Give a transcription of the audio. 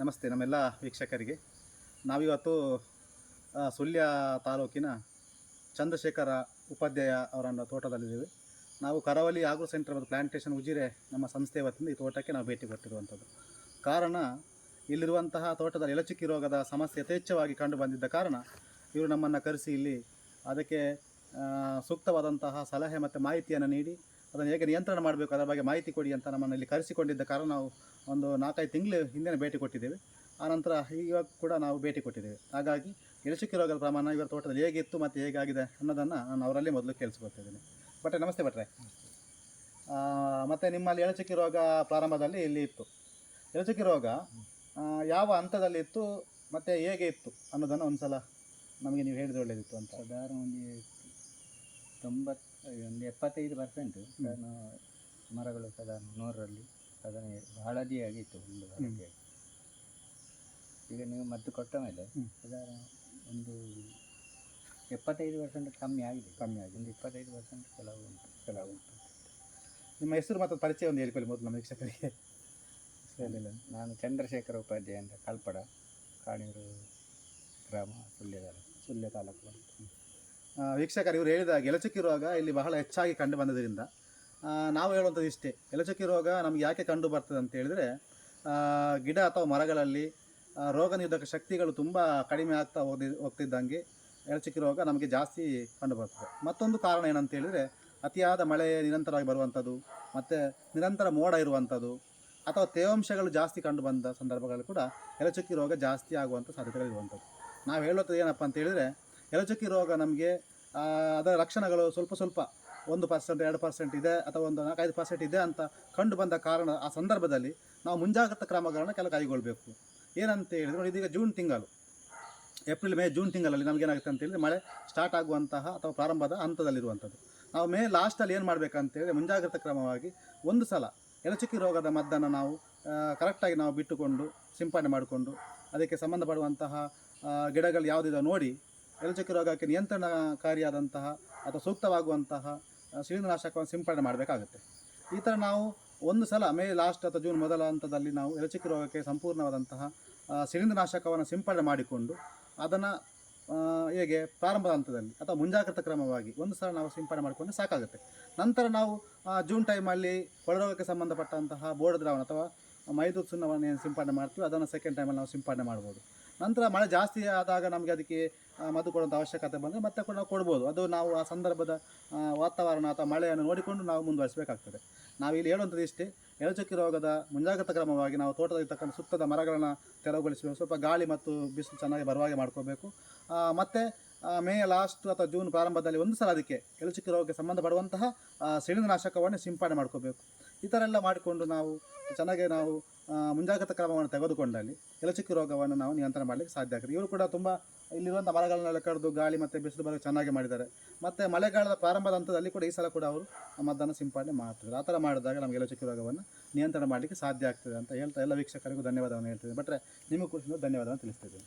ನಮಸ್ತೆ ನಮ್ಮೆಲ್ಲ ವೀಕ್ಷಕರಿಗೆ. ನಾವಿವತ್ತು ಸುಳ್ಯ ತಾಲೂಕಿನ ಚಂದ್ರಶೇಖರ ಉಪಾಧ್ಯಾಯ ಅವರನ್ನು ತೋಟದಲ್ಲಿದ್ದೇವೆ. ನಾವು ಕರಾವಳಿ ಆಗ್ರೋ ಸೆಂಟರ್ ಮತ್ತು ಪ್ಲ್ಯಾಂಟೇಷನ್ ಉಜಿರೆ ನಮ್ಮ ಸಂಸ್ಥೆ ಈ ತೋಟಕ್ಕೆ ನಾವು ಭೇಟಿ ಕೊಟ್ಟಿರುವಂಥದ್ದು. ಕಾರಣ, ಇಲ್ಲಿರುವಂತಹ ತೋಟದ ಎಲಚುಕ್ಕಿ ರೋಗದ ಸಮಸ್ಯೆ ಯಥೇಚ್ಛವಾಗಿ ಕಂಡು ಬಂದಿದ್ದ ಕಾರಣ, ಇವರು ನಮ್ಮನ್ನು ಕರೆಸಿ ಇಲ್ಲಿ ಅದಕ್ಕೆ ಸೂಕ್ತವಾದಂತಹ ಸಲಹೆ ಮತ್ತು ಮಾಹಿತಿಯನ್ನು ನೀಡಿ ಅದನ್ನು ಹೇಗೆ ನಿಯಂತ್ರಣ ಮಾಡಬೇಕು, ಅದರ ಬಗ್ಗೆ ಮಾಹಿತಿ ಕೊಡಿ ಅಂತ ನಮ್ಮನ್ನು ಇಲ್ಲಿ ಕರೆಸಿಕೊಂಡಿದ್ದ ಕಾರಣ ನಾವು ಒಂದು ನಾಲ್ಕೈದು ತಿಂಗಳು ಹಿಂದೆ ಭೇಟಿ ಕೊಟ್ಟಿದ್ದೇವೆ. ಆನಂತರ ಇವಾಗ ಕೂಡ ನಾವು ಭೇಟಿ ಕೊಟ್ಟಿದ್ದೇವೆ. ಹಾಗಾಗಿ ಎಳಚುಕ್ಕಿ ರೋಗದ ಪ್ರಮಾಣ ಇವರ ತೋಟದಲ್ಲಿ ಹೇಗಿತ್ತು ಮತ್ತು ಹೇಗಾಗಿದೆ ಅನ್ನೋದನ್ನು ನಾನು ಅವರಲ್ಲಿ ಮೊದಲು ಕೇಳಿಸ್ಕೊಳ್ತಿದ್ದೀನಿ ಭಟ್ರೆ, ನಮಸ್ತೆ ಭಟ್ರೆ. ಮತ್ತು ನಿಮ್ಮಲ್ಲಿ ಎಳಚುಕ್ಕಿ ರೋಗ ಪ್ರಾರಂಭದಲ್ಲಿ ಇಲ್ಲಿ ಇತ್ತು. ಎಳಚುಕ್ಕಿ ರೋಗ ಯಾವ ಹಂತದಲ್ಲಿ ಇತ್ತು ಮತ್ತು ಹೇಗೆ ಇತ್ತು ಅನ್ನೋದನ್ನು ಒಂದು ಸಲ ನಮಗೆ ನೀವು ಹೇಳಿದ್ರೆ ಒಳ್ಳೆಯದಿತ್ತು ಅಂತ. ಸಾಧಾರಣ ಒಂದು ತೊಂಬತ್ತು ಒಂದು ಎಪ್ಪತ್ತೈದು ಪರ್ಸೆಂಟ್ ನಾನು ಮರಗಳು ಸಾಧಾರಣ ನೂರರಲ್ಲಿ ಸಾಧಾರಣ ಬಹಳದಿಯಾಗಿತ್ತು ಒಂದು ಹಳದಿಯಾಗಿ ಈಗ ನೀವು ಮದ್ದು ಕೊಟ್ಟ ಮೇಲೆ. ಸಾಧಾರಣ ಒಂದು ಎಪ್ಪತ್ತೈದು ಪರ್ಸೆಂಟ್ ಕಮ್ಮಿ ಆಗಿದೆ. ಕಮ್ಮಿ ಆಗಿದೆ. ಒಂದು ಇಪ್ಪತ್ತೈದು ಪರ್ಸೆಂಟ್ ಕೆಲವು ಉಂಟು. ಕೆಲವು ಉಂಟು. ನಿಮ್ಮ ಹೆಸರು ಮತ್ತು ಪರಿಚಯ ಒಂದು ಹೇಳಿಕೊಳ್ಳಿ ಮೊದಲು ನಮ್ಮ ವೀಕ್ಷಕರಿಗೆ. ಹೇಳಿಲ್ಲ ನಾನು ಚಂದ್ರಶೇಖರ ಉಪಾಧ್ಯಾಯ ಅಂತ ಕಲ್ಪಡ ಕಾಣೂರು ಗ್ರಾಮ ಸುಳ್ಯದ ಸುಳ್ಯ ತಾಲೂಕು. ವೀಕ್ಷಕರು ಇವರು ಹೇಳಿದ ಎಲಚಕ್ಕಿ ರೋಗ ಇಲ್ಲಿ ಬಹಳ ಹೆಚ್ಚಾಗಿ ಕಂಡು ಬಂದದ್ರಿಂದ ನಾವು ಹೇಳುವಂಥದ್ದು ಇಷ್ಟೇ. ಎಲಚಕ್ಕಿ ರೋಗ ನಮ್ಗೆ ಯಾಕೆ ಕಂಡು ಬರ್ತದೆ ಅಂತ ಹೇಳಿದರೆ ಗಿಡ ಅಥವಾ ಮರಗಳಲ್ಲಿ ರೋಗ ನಿರೋಧಕ ಶಕ್ತಿಗಳು ತುಂಬ ಕಡಿಮೆ ಆಗ್ತಾ ಹೋಗಿ ಹೋಗ್ತಿದ್ದಂಗೆ ಎಲಚುಕ್ಕಿ ರೋಗ ನಮಗೆ ಜಾಸ್ತಿ ಕಂಡುಬರ್ತದೆ ಮತ್ತೊಂದು ಕಾರಣ ಏನಂತ ಹೇಳಿದರೆ, ಅತಿಯಾದ ಮಳೆ ನಿರಂತರವಾಗಿ ಬರುವಂಥದ್ದು, ಮತ್ತು ನಿರಂತರ ಮೋಡ ಇರುವಂಥದ್ದು, ಅಥವಾ ತೇವಾಂಶಗಳು ಜಾಸ್ತಿ ಕಂಡು ಬಂದ ಸಂದರ್ಭಗಳಲ್ಲಿ ಕೂಡ ಎಲಚಕ್ಕಿ ರೋಗ ಜಾಸ್ತಿ ಆಗುವಂಥ ಸಾಧ್ಯತೆಗಳಿರುವಂಥದ್ದು. ನಾವು ಹೇಳೋದು ಏನಪ್ಪ ಅಂತ ಹೇಳಿದರೆ ಎಲಚುಕ್ಕಿ ರೋಗ ನಮಗೆ ಅದರ ಲಕ್ಷಣಗಳು ಸ್ವಲ್ಪ ಸ್ವಲ್ಪ ಒಂದು ಪರ್ಸೆಂಟ್ ಎರಡು ಪರ್ಸೆಂಟ್ ಇದೆ ಅಥವಾ ಒಂದು ನಾಲ್ಕೈದು ಪರ್ಸೆಂಟ್ ಇದೆ ಅಂತ ಕಂಡು ಬಂದ ಕಾರಣ ಆ ಸಂದರ್ಭದಲ್ಲಿ ನಾವು ಮುಂಜಾಗ್ರತಾ ಕ್ರಮಗಳನ್ನು ಕೆಲವು ಕೈಗೊಳ್ಳಬೇಕು ಏನಂತ ಹೇಳಿದ್ರೆ ಇದೀಗ ಜೂನ್ ತಿಂಗಳು. ಏಪ್ರಿಲ್, ಮೇ, ಜೂನ್ ತಿಂಗಳಲ್ಲಿ ನಮಗೇನಾಗುತ್ತೆ ಅಂತ ಹೇಳಿದ್ರೆ ಮಳೆ ಸ್ಟಾರ್ಟ್ ಆಗುವಂತಹ ಅಥವಾ ಪ್ರಾರಂಭದ ಹಂತದಲ್ಲಿರುವಂಥದ್ದು. ನಾವು ಮೇ ಲಾಸ್ಟಲ್ಲಿ ಏನು ಮಾಡಬೇಕಂತೇಳಿದ್ರೆ ಮುಂಜಾಗ್ರತಾ ಕ್ರಮವಾಗಿ ಒಂದು ಸಲ ಎಲಚುಕ್ಕಿ ರೋಗದ ಮದ್ದನ್ನು ನಾವು ಕರೆಕ್ಟಾಗಿ ನಾವು ಬಿಟ್ಟುಕೊಂಡು ಸಿಂಪಡಣೆ ಮಾಡಿಕೊಂಡು ಅದಕ್ಕೆ ಸಂಬಂಧಪಡುವಂತಹ ಗಿಡಗಳು ಯಾವುದಿದೆ ನೋಡಿ ಎಲಚುಕ್ಕಿ ರೋಗಕ್ಕೆ ನಿಯಂತ್ರಣಕಾರಿಯಾದಂತಹ ಅಥವಾ ಸೂಕ್ತವಾಗುವಂತಹ ಶಿಲೀಂಧ್ರನಾಶಕವನ್ನು ಸಿಂಪಡಣೆ ಮಾಡಬೇಕಾಗುತ್ತೆ. ಈ ಥರ ನಾವು ಒಂದು ಸಲ ಮೇ ಲಾಸ್ಟ್ ಅಥವಾ ಜೂನ್ ಮೊದಲ ಹಂತದಲ್ಲಿ ನಾವು ಎಲಚುಕ್ಕಿ ರೋಗಕ್ಕೆ ಸಂಪೂರ್ಣವಾದಂತಹ ಶಿಲೀಂಧ್ರನಾಶಕವನ್ನು ಸಿಂಪಡಣೆ ಮಾಡಿಕೊಂಡು ಅದನ್ನು ಹೇಗೆ ಪ್ರಾರಂಭದ ಹಂತದಲ್ಲಿ ಅಥವಾ ಮುಂಜಾಗ್ರತಾ ಕ್ರಮವಾಗಿ ಒಂದು ಸಲ ನಾವು ಸಿಂಪಡಣೆ ಮಾಡಿಕೊಂಡು ಸಾಕಾಗುತ್ತೆ. ನಂತರ ನಾವು ಜೂನ್ ಟೈಮಲ್ಲಿ ಕೊಳರೋಗಕ್ಕೆ ಸಂಬಂಧಪಟ್ಟಂತಹ ಬೋರ್ಡ್ ದ್ರಾವಣ ಅಥವಾ ಮೈದೂರು ಸುಣ್ಣವನ್ನು ಏನು ಸಿಂಪಡಣೆ ಮಾಡ್ತೀವಿ ಅದನ್ನು ಸೆಕೆಂಡ್ ಟೈಮಲ್ಲಿ ನಾವು ಸಿಂಪಡಣೆ ಮಾಡ್ಬೋದು. ನಂತರ ಮಳೆ ಜಾಸ್ತಿ ಆದಾಗ ನಮಗೆ ಅದಕ್ಕೆ ಮದ್ದು ಕೊಡುವಂಥ ಅವಶ್ಯಕತೆ ಬಂದರೆ ಮತ್ತೆ ಕೂಡ ನಾವು ಕೊಡ್ಬೋದು. ಅದು ನಾವು ಆ ಸಂದರ್ಭದ ವಾತಾವರಣ ಅಥವಾ ಮಳೆಯನ್ನು ನೋಡಿಕೊಂಡು ನಾವು ಮುಂದುವರಿಸಬೇಕಾಗ್ತದೆ. ನಾವು ಇಲ್ಲಿ ಹೇಳುವಂಥದ್ದು ಇಷ್ಟೇ ಎಳಚಕ್ಕಿ ರೋಗದ ಮುಂಜಾಗ್ರತಾ ಕ್ರಮವಾಗಿ ನಾವು ತೋಟದಲ್ಲಿರ್ತಕ್ಕಂಥ ಸುತ್ತದ ಮರಗಳನ್ನು ತೆರವುಗೊಳಿಸಬೇಕು. ಸ್ವಲ್ಪ ಗಾಳಿ ಮತ್ತು ಬಿಸಿಲು ಚೆನ್ನಾಗಿ ಬರುವ ಹಾಗೆ ಮಾಡ್ಕೋಬೇಕು. ಮತ್ತು ಮೇ ಲಾಸ್ಟ್ ಅಥವಾ ಜೂನ್ ಪ್ರಾರಂಭದಲ್ಲಿ ಒಂದು ಸಲ ಅದಕ್ಕೆ ಎಳಚಕ್ಕಿ ರೋಗಕ್ಕೆ ಸಂಬಂಧಪಡುವಂತಹ ಆ, ನಾಶಕವನ್ನು ಸಿಂಪಡಣೆ ಮಾಡ್ಕೋಬೇಕು. ಈ ಥರ ಎಲ್ಲ ಮಾಡಿಕೊಂಡು ನಾವು ಚೆನ್ನಾಗಿ ನಾವು ಮುಂಜಾಗ್ರತಾ ಕ್ರಮವನ್ನು ತೆಗೆದುಕೊಂಡಲ್ಲಿ ಎಲಚುಕ್ಕಿ ರೋಗವನ್ನು ನಾವು ನಿಯಂತ್ರಣ ಮಾಡಲಿಕ್ಕೆ ಸಾಧ್ಯ ಆಗ್ತದೆ ಇವರು ಕೂಡ ತುಂಬ ಇಲ್ಲಿರುವಂಥ ಮರಗಳನ್ನೆಲ್ಲ ಕಡಿದು ಗಾಳಿ ಮತ್ತು ಬಿಸಿಲು ಬರೋ ಚೆನ್ನಾಗಿ ಮಾಡಿದ್ದಾರೆ. ಮತ್ತು ಮಳೆಗಾಲದ ಪ್ರಾರಂಭದ ಹಂತದಲ್ಲಿ ಕೂಡ ಈ ಸಲ ಕೂಡ ಅವರು ಮದ್ದನ್ನು ಸಿಂಪಡಣೆ ಮಾಡ್ತಾರೆ ಆ ಥರ ಮಾಡಿದಾಗ ನಮಗೆ ಎಲಚುಕ್ಕಿ ರೋಗವನ್ನು ನಿಯಂತ್ರಣ ಮಾಡಲಿಕ್ಕೆ ಸಾಧ್ಯ ಆಗ್ತದೆ ಅಂತ ಹೇಳ್ತಾ ಎಲ್ಲ ವೀಕ್ಷಕರಿಗೂ ಧನ್ಯವಾದವನ್ನು ಹೇಳ್ತಿದ್ದೀನಿ. ಬಟ್ರೆ ನಿಮಗೂ ಕೂಡ ಧನ್ಯವಾದವನ್ನು ತಿಳಿಸ್ತಿದ್ದೀನಿ.